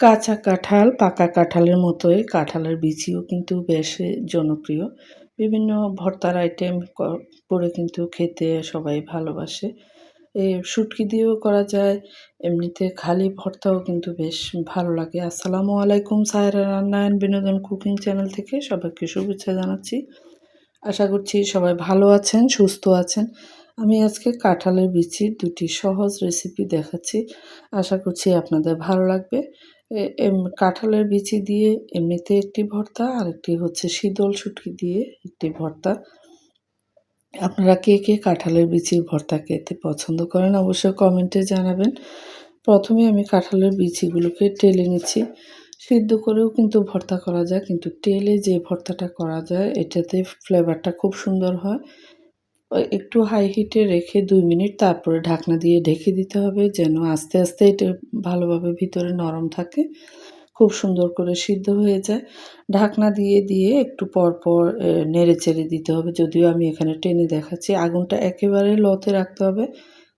কাঁচা কাঁঠাল, পাকা কাঁঠালের মতোই। কাঁঠালের বিচিও কিন্তু বেশ জনপ্রিয়। বিভিন্ন ভর্তার আইটেম করে কিন্তু খেতে সবাই ভালোবাসে। এই শুটকি দিয়েও করা যায়। এমনিতে খালি ভর্তাও কিন্তু বেশ ভালো লাগে। আসসালামু আলাইকুম সায়রা রান্নায়ন বিনোদন কুকিং চ্যানেল থেকে সবাইকে শুভেচ্ছা জানাচ্ছি। আশা করছি সবাই ভালো আছেন, সুস্থ আছেন। আমি আজকে কাঁঠালের বিচির দুটি সহজ রেসিপি দেখাচ্ছি। আশা করছি আপনাদের ভালো লাগবে। কাঁঠালের বিচি দিয়ে এমনিতে একটি ভর্তা আর একটি হচ্ছে শীতল শুটকি দিয়ে একটি ভর্তা। আপনারা কে কে কাঁঠালের বিচির ভর্তা খেতে পছন্দ করেন অবশ্যই কমেন্টে জানাবেন। প্রথমে আমি কাঁঠালের বিচিগুলোকে টেলে নিচ্ছি। সিদ্ধ করেও কিন্তু ভর্তা করা যায়, কিন্তু টেলে যে ভর্তাটা করা যায়, এটাতে ফ্লেভারটা খুব সুন্দর হয়। একটু হাই হিটে রেখে দুই মিনিট তারপরে ঢাকনা দিয়ে ঢেকে দিতে হবে যেন আস্তে আস্তে এটা ভালোভাবে ভিতরে নরম থাকে। খুব সুন্দর করে সিদ্ধ হয়ে যায়। ঢাকনা দিয়ে দিয়ে একটু পর পর নেড়ে চেড়ে দিতে হবে। যদিও আমি এখানে টেনে দেখাচ্ছি, আগুনটা একেবারে লতে রাখতে হবে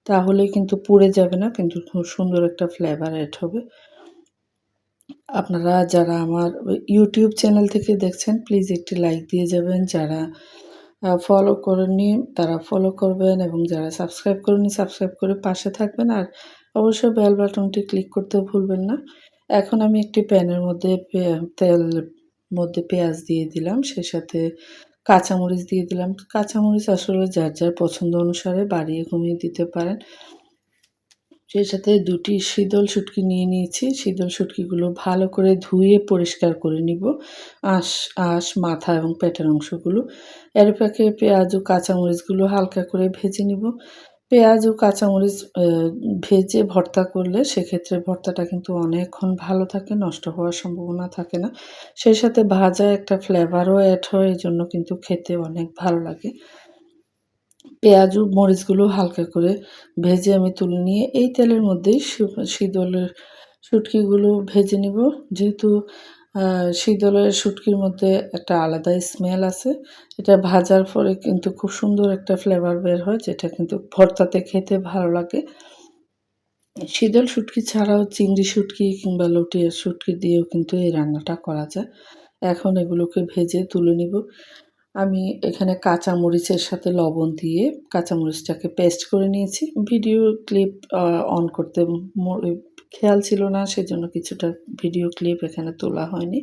তাহলে কিন্তু পুড়ে যাবে না, কিন্তু খুব সুন্দর একটা ফ্লেভার অ্যাড হবে। আপনারা যারা আমার ইউটিউব চ্যানেল থেকে দেখছেন প্লিজ একটি লাইক দিয়ে যাবেন। যারা ফলো করেননি তারা ফলো করবেন এবং যারা সাবস্ক্রাইব করেননি সাবস্ক্রাইব করে পাশে থাকবেন আর অবশ্যই বেল বাটনটি ক্লিক করতে ভুলবেন না। এখন আমি একটি প্যানের মধ্যে তেল মধ্যে পেঁয়াজ দিয়ে দিলাম সে সাথে কাঁচামরিচ দিয়ে দিলাম। কাঁচামরিচ আসলে যার যার পছন্দ অনুসারে বাড়িয়ে কমিয়ে দিতে পারেন। সেই সাথে দুটি শীতল শুটকি নিয়ে নিয়েছি। শীতল শুটকিগুলো ভালো করে ধুয়ে পরিষ্কার করে নিব। আঁশ আঁশ, মাথা এবং পেটের অংশগুলো। এর পাকে পেঁয়াজ ও কাঁচামরিচগুলো হালকা করে ভেজে নিব। পেঁয়াজ ও কাঁচামরিচ ভেজে ভর্তা করলে সেক্ষেত্রে ভর্তাটা কিন্তু অনেকক্ষণ ভালো থাকে, নষ্ট হওয়ার সম্ভাবনা থাকে না। সেই সাথে ভাজা একটা ফ্লেভারও অ্যাড হয় এই জন্য কিন্তু খেতে অনেক ভালো লাগে। পেঁয়াজ ও মরিচগুলো হালকা করে ভেজে আমি তুলে নিয়ে এই তেলের মধ্যেই শীতলের শুটকিগুলো ভেজে নিব। যেহেতু শীতলের শুটকির মধ্যে একটা আলাদা স্মেল আছে, এটা ভাজার পরে কিন্তু খুব সুন্দর একটা ফ্লেভার বের হয়, যেটা কিন্তু ভর্তাতে খেতে ভালো লাগে। শীতল শুটকি ছাড়াও চিংড়ি শুটকি কিংবা লটিয়ার শুটকি দিয়েও কিন্তু এই রান্নাটা করা যায়। এখন এগুলোকে ভেজে তুলে নিব। আমি এখানে কাঁচা মরিচের সাথে লবণ দিয়ে কাঁচা মরিচটাকে পেস্ট করে নিয়েছি। ভিডিও ক্লিপ অন করতে খেয়াল ছিল না, সেজন্য কিছুটা ভিডিও ক্লিপ এখানে তোলা হয়নি।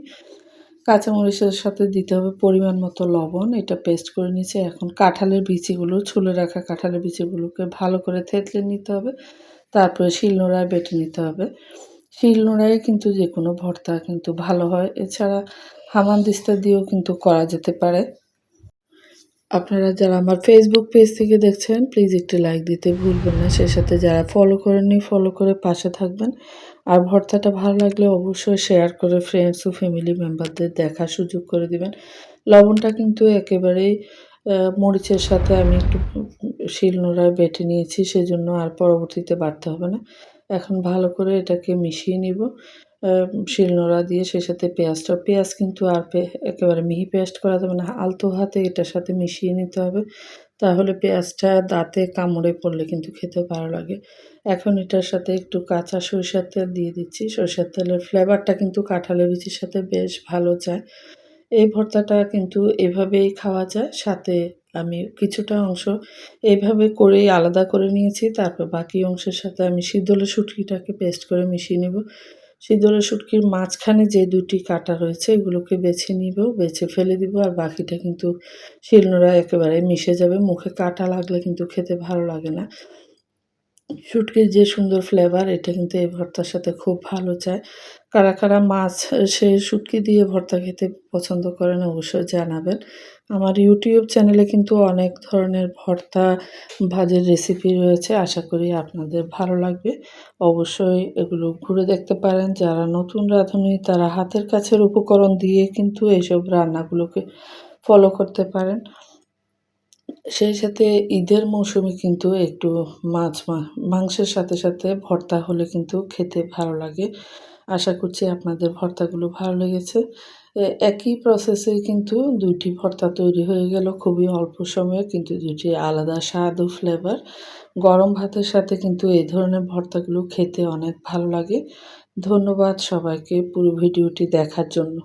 কাঁচামরিচের সাথে দিতে হবে পরিমাণ মতো লবণ, এটা পেস্ট করে নিয়েছি। এখন কাঁঠালের বিচিগুলো, ছুলে রাখা কাঁঠালের বিচিগুলোকে ভালো করে থেতলে নিতে হবে। তারপরে শিলনোড়ায় বেটে নিতে হবে। শিলনোড়ায় কিন্তু যে কোনো ভর্তা কিন্তু ভালো হয়। এছাড়া হামানদিস্তা দিয়েও কিন্তু করা যেতে পারে। আপনারা যারা আমার ফেসবুক পেজ থেকে দেখছেন প্লিজ একটি লাইক দিতে ভুলবেন না। সে সাথে যারা ফলো করেননি ফলো করে পাশে থাকবেন। আর ভর্তাটা ভালো লাগলে অবশ্যই শেয়ার করে ফ্রেন্ডস ও ফ্যামিলি মেম্বারদের দেখার সুযোগ করে দিবেন। লবণটা কিন্তু একেবারেই মরিচের সাথে আমি একটু শিলনোড়ায় বেটে নিয়েছি, সেজন্য আর পরবর্তীতে বাড়তে হবে না। এখন ভালো করে এটাকে মিশিয়ে নিব। শিলনোড়া দিয়ে সেই সাথে পেঁয়াজটা পেঁয়াজ কিন্তু আর একেবারে মিহি পেস্ট করা যাবে না, আলতো হাতে এটার সাথে মিশিয়ে নিতে হবে। তাহলে পেঁয়াজটা দাঁতে কামড়ে পড়লে কিন্তু খেতে ভালো লাগে। এখন এটার সাথে একটু কাঁচা সরিষার তেল দিয়ে দিচ্ছি। সরিষার তেলের ফ্লেভারটা কিন্তু কাঁঠালের বিচির সাথে বেশ ভালো যায়। এই ভর্তাটা কিন্তু এভাবেই খাওয়া যায়, সাথে আমি কিছুটা অংশ এইভাবে করেই আলাদা করে নিয়েছি। তারপর বাকি অংশের সাথে আমি সিদ্ধলে শুটকিটাকে পেস্ট করে মিশিয়ে নেব। সিদ্ধলের শুটকির মাঝখানে যে দুটি কাটা রয়েছে, এগুলোকে বেছে নিব, বেছে ফেলে দিব, আর বাকিটা কিন্তু শিলনোড়া একেবারে মিশে যাবে। মুখে কাটা লাগলে কিন্তু খেতে ভালো লাগে না। শুটকির যে সুন্দর ফ্লেভার এটা কিন্তু এই ভর্তার সাথে খুব ভালো চায় কারা কারা মাছ সে শুটকি দিয়ে ভর্তা খেতে পছন্দ করেন অবশ্যই জানাবেন। আমার ইউটিউব চ্যানেলে কিন্তু অনেক ধরনের ভর্তা ভাজের রেসিপি রয়েছে, আশা করি আপনাদের ভালো লাগবে। অবশ্যই এগুলো ঘুরে দেখতে পারেন। যারা নতুন, রাঁধুনি, তারা হাতের কাছের উপকরণ দিয়ে কিন্তু এইসব রান্নাগুলোকে ফলো করতে পারেন। সেই সাথে ঈদের মৌসুমে কিন্তু একটু মাছ মাংসের সাথে সাথে ভর্তা হলে কিন্তু খেতে ভালো লাগে। আশা করছি আপনাদের ভর্তাগুলো ভালো লেগেছে। একই প্রসেসে কিন্তু দুইটি ভর্তা তৈরি হয়ে গেল খুবই অল্প সময়ে, কিন্তু দুটি আলাদা স্বাদ ও ফ্লেভার গরম ভাতের সাথে কিন্তু এই ধরনের ভর্তাগুলো খেতে অনেক ভালো লাগে। ধন্যবাদ সবাইকে পুরো ভিডিওটি দেখার জন্য।